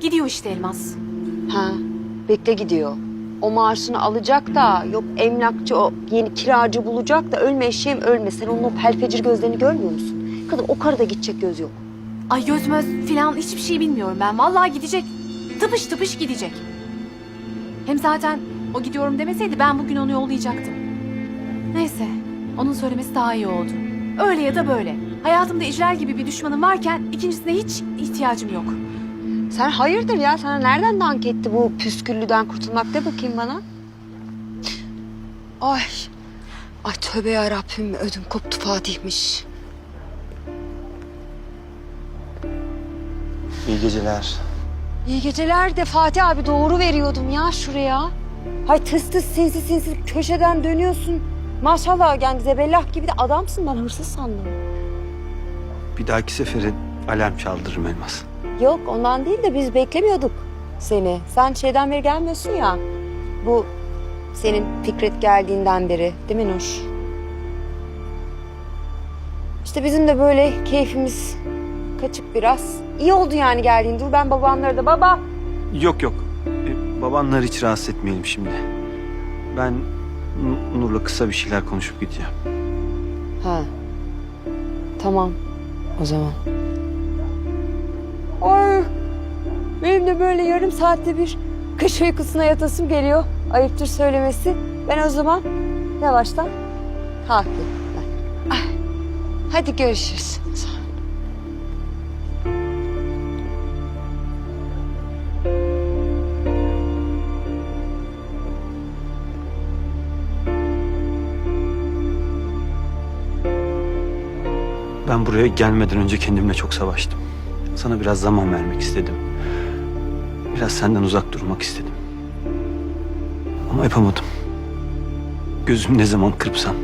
Gidiyor işte Elmas. Ha, bekle gidiyor. O maaşını alacak da yok emlakçı o yeni kiracı bulacak da ölme eşeğim ölme. Sen onun o pelfecir gözlerini görmüyor musun? Kadın o karıda gidecek göz yok. Ay göz möz falan hiçbir şey bilmiyorum ben. Vallahi gidecek. Tıpış tıpış gidecek. Hem zaten o gidiyorum demeseydi ben bugün onu yollayacaktım. Neyse onun söylemesi daha iyi oldu. Öyle ya da böyle. Hayatımda icral gibi bir düşmanım varken ikincisine hiç ihtiyacım yok. Sen hayırdır ya? Sana nereden dank etti bu püsküllüden kurtulmak? De bakayım bana. Ay. Ay tövbe yarabbim ödüm koptu Fatih'miş. İyi geceler. İyi geceler de Fatih abi doğru veriyordum ya şuraya. Hay tıs tıs sinsi sinsi köşeden dönüyorsun. Maşallah yani zebellah gibi de adamsın ben hırsız sandım. Bir dahaki sefere alarm çaldırırım Elmas. Yok ondan değil de biz beklemiyorduk seni. Sen şeyden beri gelmiyorsun ya. Bu senin Fikret geldiğinden beri değil mi Nur? İşte bizim de böyle keyfimiz kaçık biraz. İyi oldu yani geldiğin. Dur ben babamlara da baba. Yok yok. Ee, babanları hiç rahatsız etmeyelim şimdi. Ben N- Nur'la kısa bir şeyler konuşup gideceğim. Ha. Tamam. O zaman. Benim de böyle yarım saatte bir kış uykusuna yatasım geliyor. Ayıptır söylemesi. Ben o zaman yavaştan kalkayım. ben. Ay. Hadi görüşürüz. Ben buraya gelmeden önce kendimle çok savaştım. Sana biraz zaman vermek istedim. Biraz senden uzak durmak istedim. Ama yapamadım. Gözüm ne zaman kırpsam.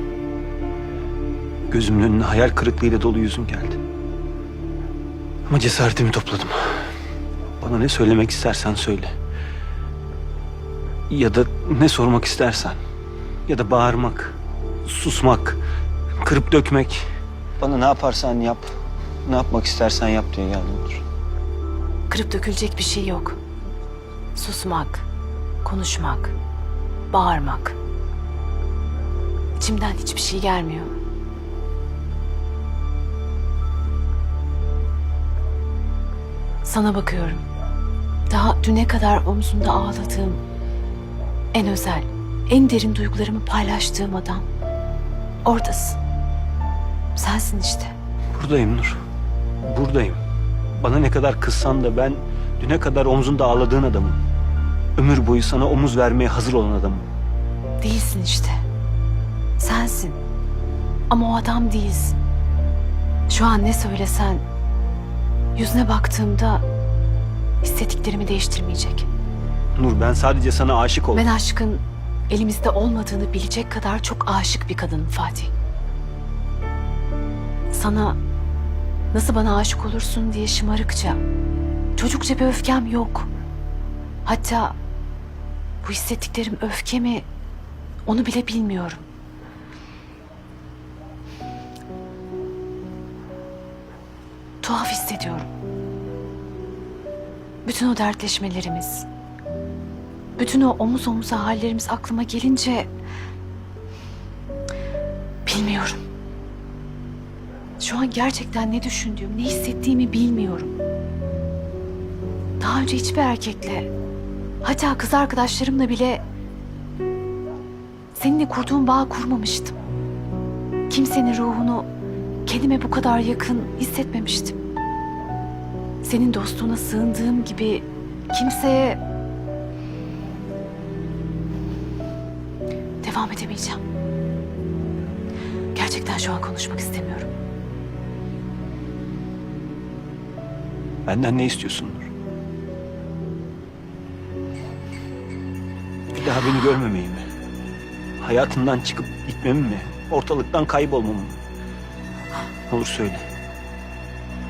Gözümün önüne hayal kırıklığıyla dolu yüzüm geldi. Ama cesaretimi topladım. Bana ne söylemek istersen söyle. Ya da ne sormak istersen. Ya da bağırmak, susmak, kırıp dökmek. Bana ne yaparsan yap. Ne yapmak istersen yap diye geldim. Kırıp dökülecek bir şey yok. Susmak, konuşmak, bağırmak. İçimden hiçbir şey gelmiyor. Sana bakıyorum. Daha düne kadar omzumda ağladığım, en özel, en derin duygularımı paylaştığım adam. Oradasın. Sensin işte. Buradayım Nur. Buradayım. Bana ne kadar kızsan da ben düne kadar omzunda ağladığın adamım. Ömür boyu sana omuz vermeye hazır olan adamım. Değilsin işte. Sensin. Ama o adam değilsin. Şu an ne söylesen yüzüne baktığımda hissettiklerimi değiştirmeyecek. Nur ben sadece sana aşık oldum. Ben aşkın elimizde olmadığını bilecek kadar çok aşık bir kadınım Fatih. Sana nasıl bana aşık olursun diye şımarıkça, çocukça bir öfkem yok. Hatta bu hissettiklerim öfke mi onu bile bilmiyorum. Tuhaf hissediyorum. Bütün o dertleşmelerimiz, bütün o omuz omuza hallerimiz aklıma gelince... Bilmiyorum. Şu an gerçekten ne düşündüğüm, ne hissettiğimi bilmiyorum. Daha önce hiçbir erkekle, hatta kız arkadaşlarımla bile seninle kurduğum bağ kurmamıştım. Kimsenin ruhunu kendime bu kadar yakın hissetmemiştim. Senin dostluğuna sığındığım gibi kimseye devam edemeyeceğim. Gerçekten şu an konuşmak istemiyorum. Benden ne istiyorsun daha beni görmemeyi mi? Hayatından çıkıp gitmemi mi? Ortalıktan kaybolmamı mı? Olur söyle.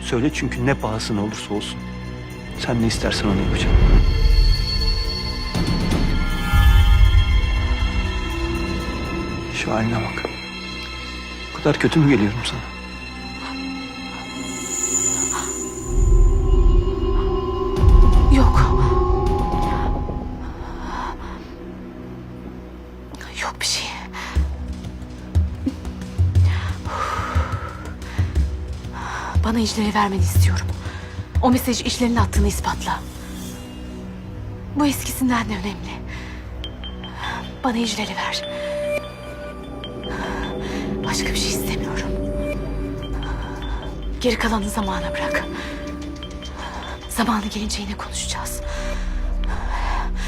Söyle çünkü ne pahasına olursa olsun. Sen ne istersen onu yapacağım. Şu haline bak. Bu kadar kötü mü geliyorum sana? Bana İclal'i vermeni istiyorum. O mesajı İclal'in attığını ispatla. Bu eskisinden de önemli. Bana İclal'i ver. Başka bir şey istemiyorum. Geri kalanı zamana bırak. Zamanı gelince yine konuşacağız.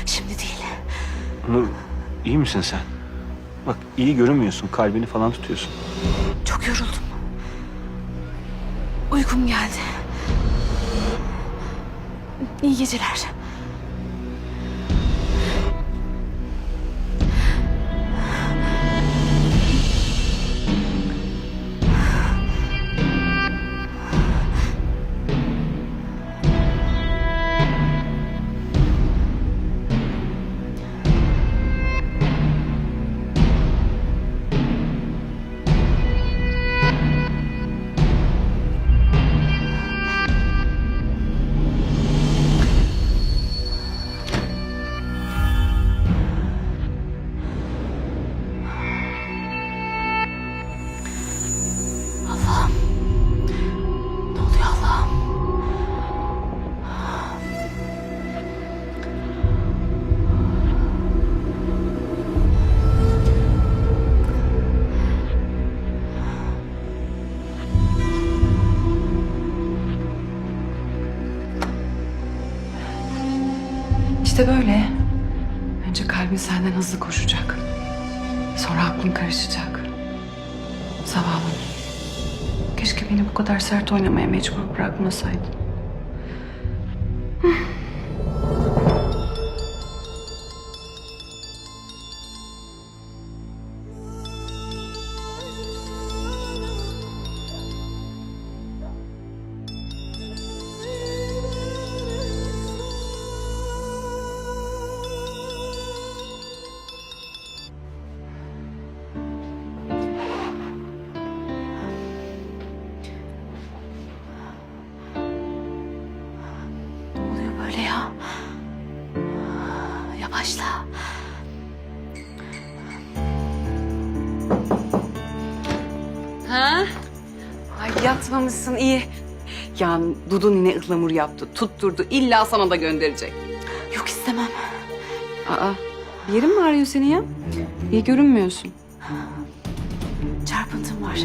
Şimdi değil. Nur iyi misin sen? Bak iyi görünmüyorsun. Kalbini falan tutuyorsun. Çok yoruldum. Uykum geldi. İyi geceler. İşte böyle. Önce kalbin senden hızlı koşacak. Sonra aklın karışacak. Zavallım. Keşke beni bu kadar sert oynamaya mecbur bırakmasaydın. Böyle ya? Yavaşla. Ha? Ay yatmamışsın iyi. Ya Dudu nine ıhlamur yaptı, tutturdu. İlla sana da gönderecek. Yok istemem. Aa, bir yerin mi ağrıyor senin ya? İyi görünmüyorsun. Çarpıntım var.